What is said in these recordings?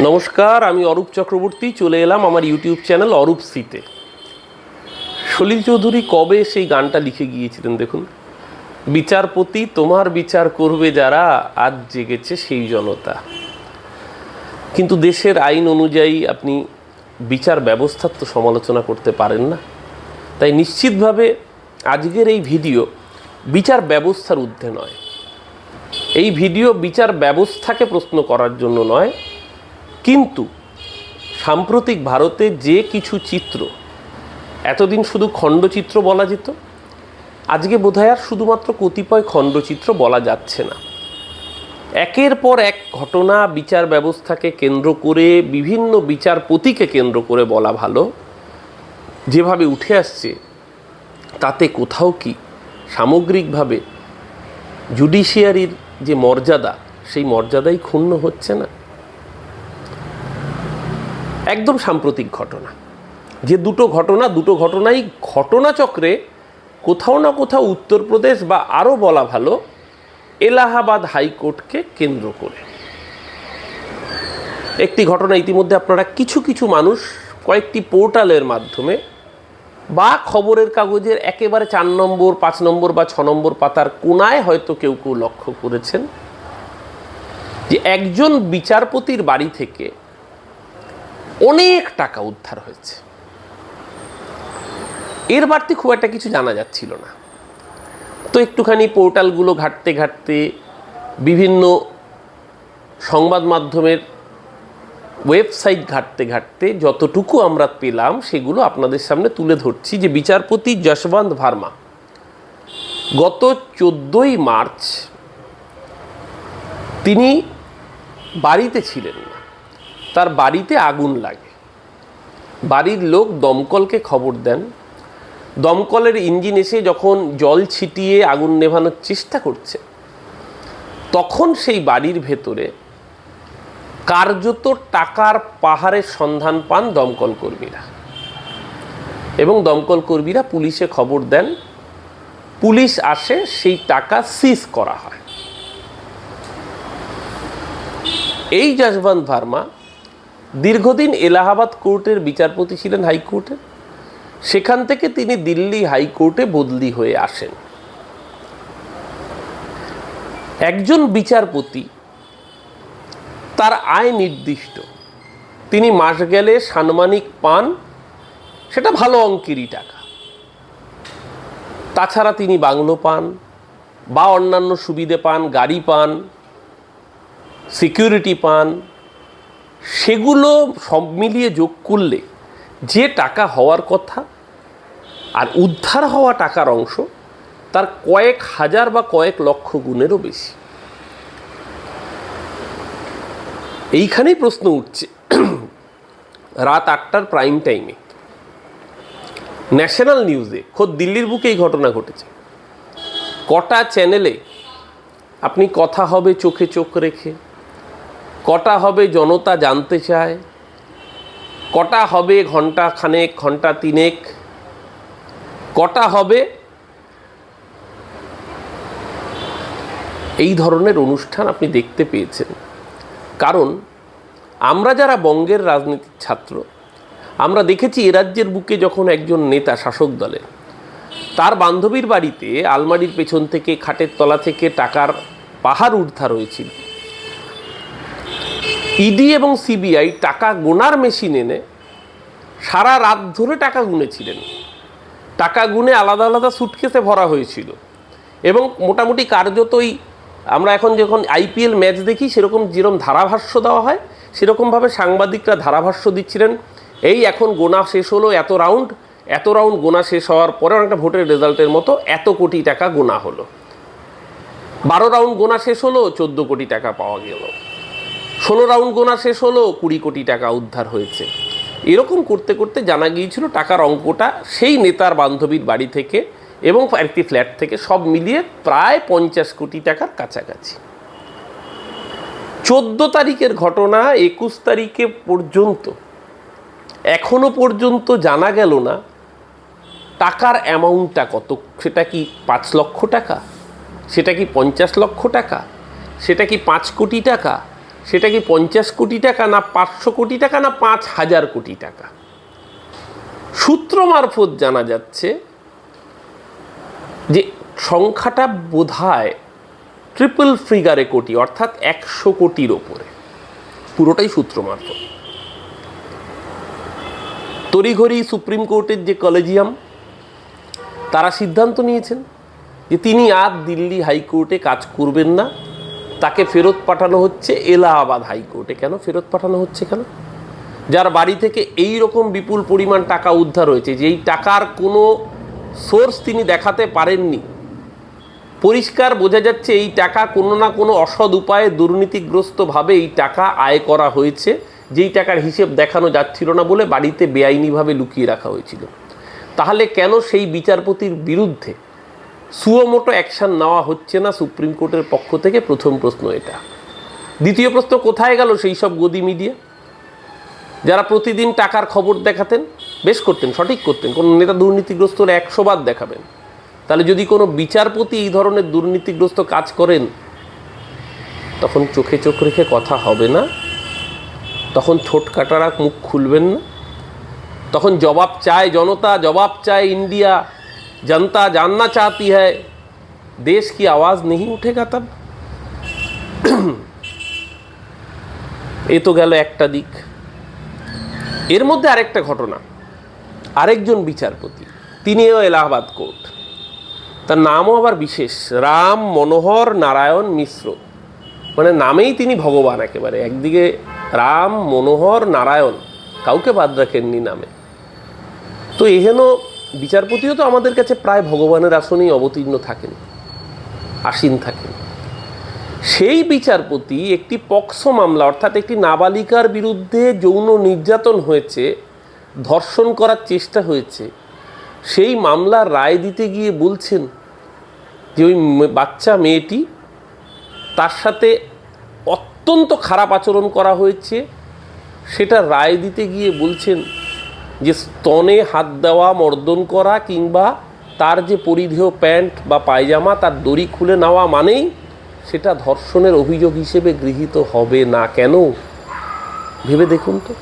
নমস্কার, আমি অরূপ চক্রবর্তী, চলে এলাম আমার ইউটিউব চ্যানেল অরূপ সিতে। সলিল চৌধুরী কবে সেই গানটা লিখে গিয়েছিলেন দেখুন? বিচারপতি তোমার বিচার করবে যারা, আজ জেগেছে সেই জনতা। কিন্তু দেশের আইন অনুযায়ী আপনি বিচার ব্যবস্থার তো সমালোচনা করতে পারেন না। তাই নিশ্চিতভাবে আজকের এই ভিডিও বিচার ব্যবস্থার ঊর্ধ্বে নয়। এই ভিডিও বিচার ব্যবস্থাকে প্রশ্ন করার জন্য নয় কিন্তু সাম্প্রতিক ভারতে যে কিছু চিত্র, এতদিন শুধু খণ্ডচিত্র বলা যেত, আজকে বোধহয় আর শুধুমাত্র কতিপয় খণ্ডচিত্র বলা যাচ্ছে না। একের পর এক ঘটনা, বিচার ব্যবস্থাকে কেন্দ্র করে, বিভিন্ন বিচারপতিকে কেন্দ্র করে বলা ভালো। যেভাবে উঠে আসছে, তাতে কোথাও কি সামগ্রিকভাবে জুডিশিয়ারির যে মর্যাদা, সেই মর্যাদাই ক্ষুণ্ণ হচ্ছে না? একদম সাম্প্রতিক ঘটনা। যে দুটো ঘটনা, দুটো ঘটনাই ঘটনাচক্রে কোথাও না কোথাও উত্তরপ্রদেশ বা আরও বলা ভালো, এলাহাবাদ হাইকোর্টকে কেন্দ্র করে। একটি ঘটনা ইতিমধ্যে আপনারা কিছু কিছু মানুষ কয়েকটি পোর্টালের মাধ্যমে বা খবরের কাগজের একেবারে চার নম্বর, পাঁচ নম্বর বা ছ নম্বর পাতার কোনায় হয়তো কেউ কেউ লক্ষ্য করেছেন যে একজন বিচারপতির বাড়ি থেকে অনেক টাকা উদ্ধার হয়েছে। এর বাড়তি খুব একটা কিছু জানা যাচ্ছিল না। তো একটুখানি পোর্টালগুলো ঘাটতে ঘাটতে বিভিন্ন সংবাদ মাধ্যমের ওয়েবসাইট ঘাটতে ঘাটতে যতটুকু আমরা পেলাম, সেগুলো আপনাদের সামনে তুলে ধরছি যে বিচারপতি যশবন্ত ভার্মা গত চোদ্দোই মার্চ তিনি বাড়িতে ছিলেন না। তার বাড়িতে আগুন লাগে। বাড়ির লোক দমকলকে খবর দেন। দমকলের ইঞ্জিন এসে যখন জল ছিটিয়ে আগুন নেভানোর চেষ্টা করছে, তখন সেই বাড়ির ভেতরে কার্যত টাকার পাহাড়ের সন্ধান পান দমকল কর্মীরা। এবং দমকল কর্মীরা পুলিশে খবর দেন, পুলিশ আসে সেই টাকা সিজ করা হয়। এই যশবন্ত ভার্মা দীর্ঘদিন এলাহাবাদ কোর্টের বিচারপতি ছিলেন হাইকোর্টের সেখান থেকে তিনি দিল্লি হাইকোর্টে বদলি হয়ে আসেন। একজন বিচারপতি, তার আয় নির্দিষ্ট। তিনি মাস গেলে সাম্মানিক পান, সেটা ভালো অঙ্কেরই টাকা। তাছাড়া তিনি বাংলো পান বা অন্যান্য সুবিধে পান, গাড়ি পান, সিকিউরিটি পান সেগুলো সব মিলিয়ে যোগ করলে যে টাকা হওয়ার কথা আর উদ্ধার হওয়া টাকার অংশ তার কয়েক হাজার বা কয়েক লক্ষ গুণেরও বেশি। এইখানেই প্রশ্ন উঠছে, রাত আটটার প্রাইম টাইমে ন্যাশনাল নিউজে খোদ দিল্লির বুকে এই ঘটনা ঘটেছে। কটা চ্যানেলে আপনি কথা হবে চোখে চোখ রেখে কটা হবে জনতা জানতে চায়? কটা হবে ঘণ্টা খানেক, ঘণ্টা তিনেক? কটা হবে? এই ধরনের অনুষ্ঠান আপনি দেখতে পেয়েছেন। কারণ আমরা যারা বঙ্গের রাজনীতির ছাত্র, আমরা দেখেছি এ রাজ্যের বুকে যখন একজন নেতা শাসক দলের তার বান্ধবীর বাড়িতে আলমারির পেছন থেকে, খাটের তলা থেকে টাকার পাহাড় উদ্ধার হয়েছিল ইডি এবং সিবিআই টাকা গোনার মেশিন এনে সারা রাত ধরে টাকা গুনেছিলেন। টাকা গুনে আলাদা আলাদা সুটকেসে ভরা হয়েছিল। এবং মোটামুটি কার্যতই আমরা এখন যখন আইপিএল ম্যাচ দেখি, সেরকম যেরকম ধারাভাষ্য দেওয়া হয় সেরকমভাবে সাংবাদিকরা ধারাভাষ্য দিচ্ছিলেন। এই এখন গোনা শেষ হলো এত রাউন্ড এত রাউন্ড গোনা শেষ হওয়ার পরে অনেকটা ভোটের রেজাল্টের মতো এত কোটি টাকা গোনা হলো। বারো রাউন্ড গোনা শেষ হলো, চোদ্দ কোটি টাকা পাওয়া গেল। ষোলো রাউন্ড গোনা শেষ হলো, কুড়ি কোটি টাকা উদ্ধার হয়েছে। এরকম করতে করতে জানা গিয়েছিল টাকার অঙ্কটা সেই নেতার বান্ধবীর বাড়ি থেকে এবং একটি ফ্ল্যাট থেকে সব মিলিয়ে প্রায় পঞ্চাশ কোটি টাকার কাছাকাছি। চোদ্দ তারিখের ঘটনা একুশ তারিখে পর্যন্ত। এখনও পর্যন্ত জানা গেল না টাকার অ্যামাউন্টটা কত, সেটা কি পাঁচ লক্ষ টাকা, সেটা কি পঞ্চাশ লক্ষ টাকা, সেটা কি পাঁচ কোটি টাকা সেটা কি পঞ্চাশ কোটি টাকা না পাঁচশো কোটি টাকা না পাঁচ হাজার কোটি টাকা? সূত্র মারফত জানা যাচ্ছে যে সংখ্যাটা বোধহয় ট্রিপল ফিগারে কোটি, অর্থাৎ একশো কোটির ওপরে। পুরোটাই সূত্র মারফত। তড়িঘড়ি সুপ্রিম কোর্টের যে কলেজিয়াম, তারা সিদ্ধান্ত নিয়েছেন যে তিনি আর দিল্লি হাইকোর্টে কাজ করবেন না। তাকে ফেরত পাঠানো হচ্ছে এলাহাবাদ হাইকোর্টে। কেন ফেরত পাঠানো হচ্ছে কেন? যার বাড়ি থেকে এই রকম বিপুল পরিমাণ টাকা উদ্ধার হয়েছে, যেই টাকার কোনো সোর্স তিনি দেখাতে পারেননি। পরিষ্কার বোঝা যাচ্ছে এই টাকা কোনো না কোনো অসৎ উপায়ে দুর্নীতিগ্রস্তভাবে এই টাকা আয় করা হয়েছে, যেই টাকার হিসেব দেখানো যাচ্ছিল না বলে বাড়িতে বেআইনিভাবে লুকিয়ে রাখা হয়েছিল। তাহলে কেন সেই বিচারপতির বিরুদ্ধে সুয়মোটো অ্যাকশান নেওয়া হচ্ছে না সুপ্রিম কোর্টের পক্ষ থেকে? প্রথম প্রশ্ন এটা। দ্বিতীয় প্রশ্ন কোথায় গেল সেই সব গদি মিডিয়া? যারা প্রতিদিন টাকার খবর দেখাতেন, বেশ করতেন, সঠিক করতেন। কোনো নেতা দুর্নীতিগ্রস্ত একশো বাদ দেখাবেন। তাহলে যদি কোনো বিচারপতি এই ধরনের দুর্নীতিগ্রস্ত কাজ করেন, তখন চোখে চোখ রেখে কথা হবে না। তখন ছোট কাটারা মুখ খুলবেন না। তখন জবাব চায় জনতা, জবাব চায় ইন্ডিয়া। जनता जानना चाहती है देश की आवाज़ नहीं उठेगा तब এ তো গেল একটা দিক এর মধ্যে আরেকটা ঘটনা আরেকজন বিচারপতি তিনিও এলাহাবাদ কোর্ট তার নামও আবার বিশেষ রাম মনোহর নারায়ণ মিশ্র মানে নামেই তিনি ভগবান একেবারে একদিকে রাম মনোহর নারায়ণ কাউকে বাদ রাখেননি নামে তো এহেন বিচারপতিও তো আমাদের কাছে প্রায় ভগবানের আসনেই অবতীর্ণ থাকেন, আসীন থাকেন। সেই বিচারপতি একটি পক্সো মামলা, অর্থাৎ একটি নাবালিকার বিরুদ্ধে যৌন নির্যাতন হয়েছে, ধর্ষণ করার চেষ্টা হয়েছে, সেই মামলার রায় দিতে গিয়ে বলছেন যে ওই বাচ্চা মেয়েটি তার সাথে অত্যন্ত খারাপ আচরণ করা হয়েছে, সেটা রায় দিতে গিয়ে বলছেন যে স্তনে হাত দেওয়া, মর্দন করা কিংবা তার যে পরিধেয় প্যান্ট বা পায়জামা, তার দড়ি খুলে নেওয়া মানেই সেটা ধর্ষণের অভিযোগ হিসেবে গৃহীত হবে না কেন? ভেবে দেখুন তো।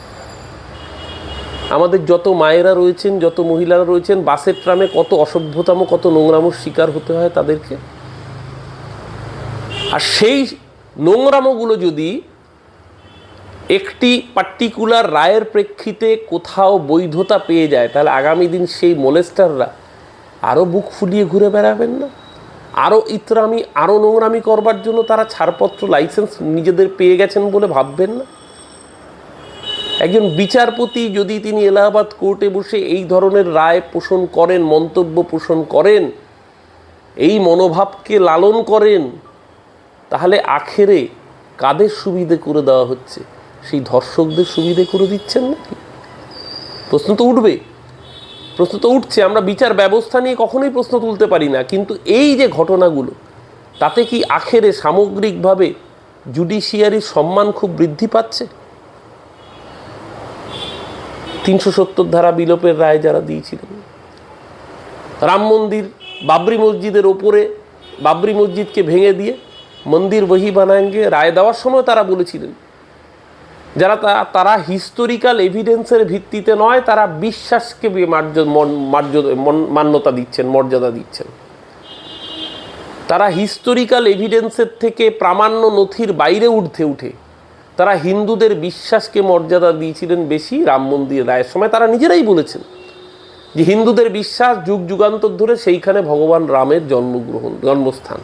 আমাদের যত মায়েরা রয়েছেন, যত মহিলারা রয়েছেন, বাসের ট্রামে কত অসভ্যতম, কত নোংরামোর শিকার হতে হয় তাদেরকে। আর সেই নোংরামোগুলো যদি একটি পার্টিকুলার রায়ের প্রেক্ষিতে কোথাও বৈধতা পেয়ে যায়, তাহলে আগামী দিন সেই মোলেস্টাররা আরও বুক ফুলিয়ে ঘুরে বেড়াবেন না? আরও ইতরামি আরও নোংরামি করবার জন্য তারা ছাড়পত্র লাইসেন্স নিজেদের পেয়ে গেছেন বলে ভাববেন না? একজন বিচারপতি যদি তিনি এলাহাবাদ কোর্টে বসে এই ধরনের রায় পোষণ করেন, মন্তব্য পোষণ করেন, এই মনোভাবকে লালন করেন, তাহলে আখেরে কাদের সুবিধে করে দেওয়া হচ্ছে? সেই ধর্ষকদের সুবিধে করে দিচ্ছেন নাকি? প্রশ্ন তো উঠবে। প্রশ্ন তো উঠছে, আমরা বিচার ব্যবস্থা নিয়ে কখনোই প্রশ্ন তুলতে পারি না। কিন্তু এই যে ঘটনাগুলো, তাতে কি আখেরে সামগ্রিকভাবে জুডিশিয়ারির সম্মান খুব বৃদ্ধি পাচ্ছে? তিনশো সত্তর ধারা বিলোপের রায় যারা দিয়েছিলেন, রাম মন্দির বাবরি মসজিদের ওপরে বাবরি মসজিদকে ভেঙে দিয়ে মন্দির বহি বানায়েঙ্গে রায় দেওয়ার সময় তারা বলেছিলেন যারা তারা হিস্টোরিক্যাল এভিডেন্সের ভিত্তিতে নয়, তারা বিশ্বাসকে মন- মন- মান্যতা দিচ্ছেন, মর্যাদা দিচ্ছেন। তারা হিস্টোরিক্যাল এভিডেন্সের থেকে প্রামাণ্য নথির বাইরে উঠতে উঠে, তারা হিন্দুদের বিশ্বাসকে মর্যাদা দিয়েছিলেন বেশি, রাম মন্দির রায়ের সময় তারা নিজেরাই বলেছেন যে হিন্দুদের বিশ্বাস যুগ যুগান্তর ধরে সেইখানে ভগবান রামের জন্মগ্রহণ, জন্মস্থান।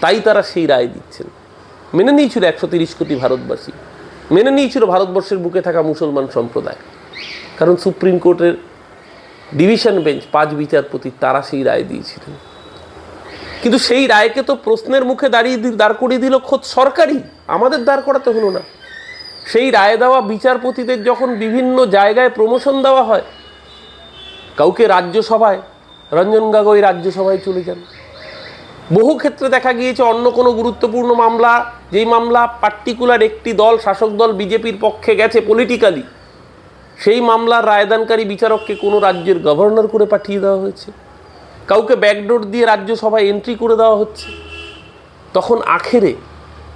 তাই তারা সেই রায় দিচ্ছেন। মেনে নিয়েছিল একশো তিরিশ কোটি ভারতবাসী। মেনে নিয়েছিল ভারতবর্ষের বুকে থাকা মুসলমান সম্প্রদায়। কারণ সুপ্রিম কোর্টের ডিভিশন বেঞ্চ পাঁচ বিচারপতি তারা সেই রায় দিয়েছিলেন। কিন্তু সেই রায়কে তো প্রশ্নের মুখে দাঁড়িয়ে দাঁড় করিয়ে দিল খোদ সরকারই। আমাদের দাঁড় করাতে হলো না। সেই রায় দেওয়া বিচারপতিদের যখন বিভিন্ন জায়গায় প্রমোশন দেওয়া হয়, কাউকে রাজ্যসভায়, রঞ্জন গাগৈ রাজ্যসভায় চলে যান। বহু ক্ষেত্রে দেখা গিয়েছে অন্য কোনো গুরুত্বপূর্ণ মামলা, যেই মামলা পার্টিকুলার একটি দল, শাসক দল বিজেপির পক্ষে গেছে পলিটিক্যালি সেই মামলার রায়দানকারী বিচারককে কোনো রাজ্যের গভর্নর করে পাঠিয়ে দেওয়া হয়েছে। কাউকে ব্যাকডোর দিয়ে রাজ্যসভায় এন্ট্রি করে দেওয়া হচ্ছে। তখন আখেরে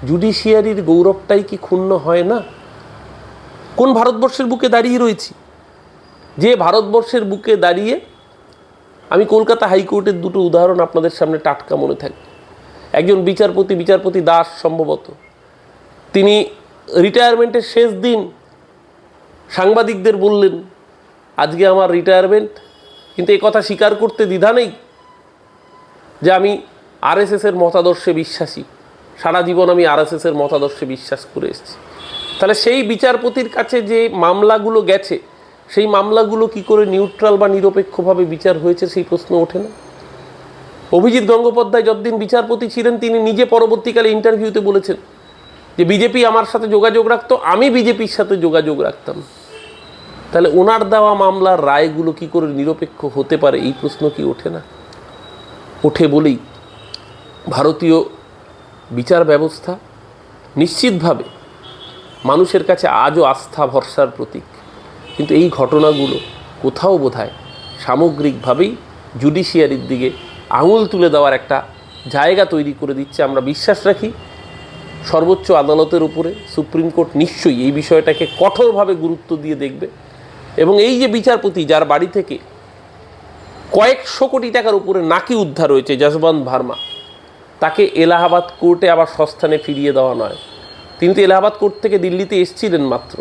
জুডিশিয়ারির গৌরবটাই কি ক্ষুণ্ণ হয় না? কোন ভারতবর্ষের বুকে দাঁড়িয়ে রয়েছি? যে ভারতবর্ষের বুকে দাঁড়িয়ে আমি কলকাতা হাইকোর্টের দুটো উদাহরণ আপনাদের সামনে টাটকা মনে থাকি। একজন বিচারপতি বিচারপতি দাস সম্ভবত। তিনি রিটায়ারমেন্টের শেষ দিন সাংবাদিকদের বললেন, আজকে আমার রিটায়ারমেন্ট কিন্তু এই কথা স্বীকার করতে দ্বিধা নেই যে আমি আরএসএসের মতাদর্শে বিশ্বাসী। সারা জীবন আমি আরএসএসের মতাদর্শে বিশ্বাস করে এসেছি। তাহলে সেই বিচারপতির কাছে যে মামলাগুলো গেছে সেই মামলাগুলো কি করে নিউট্রাল বা নিরপেক্ষভাবে বিচার হয়েছে সেই প্রশ্ন ওঠে না? অভিজিৎ গঙ্গোপাধ্যায় যতদিন বিচারপতি ছিলেন, তিনি নিজে পরবর্তীকালে ইন্টারভিউতে বলেছেন যে, বিজেপি আমার সাথে যোগাযোগ রাখতো, আমি বিজেপির সাথে যোগাযোগ রাখতাম। তাহলে ওনার দেওয়া মামলার রায়গুলো কি করে নিরপেক্ষ হতে পারে? এই প্রশ্ন কি ওঠে না? ওঠে বলেই ভারতীয় বিচার ব্যবস্থা নিশ্চিতভাবে মানুষের কাছে আজও আস্থা, ভরসার প্রতীক। কিন্তু এই ঘটনাগুলো কোথাও বোধহয় সামগ্রিকভাবেই জুডিশিয়ারির দিকে আঙুল তুলে দেওয়ার একটা জায়গা তৈরি করে দিচ্ছে। আমরা বিশ্বাস রাখি সর্বোচ্চ আদালতের উপরে সুপ্রিম কোর্ট নিশ্চয়ই এই বিষয়টাকে কঠোরভাবে গুরুত্ব দিয়ে দেখবে এবং এই যে বিচারপতি যার বাড়ি থেকে কয়েকশো কোটি টাকার উপরে নাকি উদ্ধার হয়েছে যশবন্ত ভার্মা, তাকে এলাহাবাদ কোর্টে আবার সস্থানে ফিরিয়ে দেওয়া নয়। তিনি তো এলাহাবাদ কোর্ট থেকে দিল্লিতে এসেছিলেন মাত্র।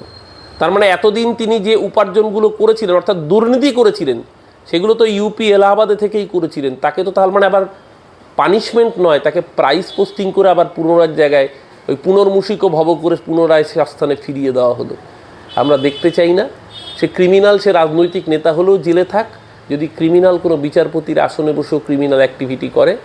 তার মানে এতদিন তিনি যে উপার্জনগুলো করেছিলেন, অর্থাৎ দুর্নীতি করেছিলেন, সেগুলো তো ইউপি এলাহাবাদে থেকেই করেছিলেন। তাকে তো তার মানে আবার পানিশমেন্ট নয়, তাকে প্রাইস পোস্টিং করে আবার পুনরায় জায়গায় ওই পুনর্মুষিক ভব করে পুনরায় সে আস্থানে ফিরিয়ে দেওয়া হলো। আমরা দেখতে চাই না। সে ক্রিমিনাল সে রাজনৈতিক নেতা হলেও জেলে থাক। যদি ক্রিমিনাল কোনো বিচারপতির আসনে বসেও ক্রিমিনাল অ্যাক্টিভিটি করে,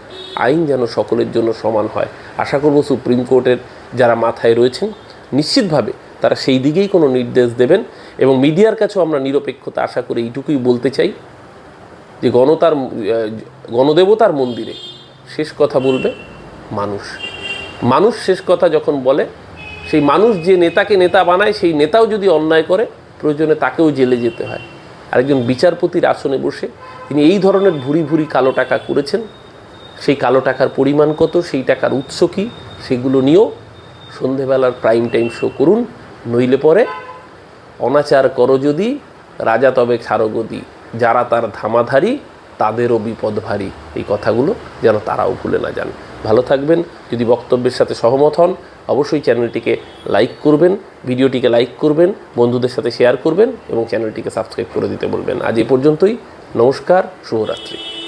আইন যেন সকলের জন্য সমান হয়। আশা করব সুপ্রিম কোর্টের যারা মাথায় রয়েছেন, নিশ্চিতভাবে তারা সেই দিকেই কোনো নির্দেশ দেবেন এবং মিডিয়ার কাছেও আমরা নিরপেক্ষতা আশা করি এইটুকুই বলতে চাই যে গণতার গণদেবতার মন্দিরে শেষ কথা বলবে মানুষ। মানুষ শেষ কথা যখন বলে, সেই মানুষ যে নেতাকে নেতা বানায়, সেই নেতাও যদি অন্যায় করে, প্রয়োজনে তাকেও জেলে যেতে হয়। আরেকজন বিচারপতির আসনে বসে তিনি এই ধরনের ভুরি ভুরি কালো টাকা করেছেন। সেই কালো টাকার পরিমাণ কত, সেই টাকার উৎস কী, সেগুলো নিয়েও সন্ধেবেলার প্রাইম টাইম শো করুন। নইলে পরে অনাচার করো যদি, রাজা তবে ছাড়গদি যারা তার ধামাধারী, তাদেরও বিপদ ভারী। এই কথাগুলো যেন তারাও ভুলে না যান। ভালো থাকবেন। যদি বক্তব্যের সাথে সহমত হন, অবশ্যই চ্যানেলটিকে লাইক করবেন, ভিডিওটিকে লাইক করবেন, বন্ধুদের সাথে শেয়ার করবেন এবং চ্যানেলটিকে সাবস্ক্রাইব করে দিতে বলবেন। আজ এ পর্যন্তই। নমস্কার, শুভরাত্রি।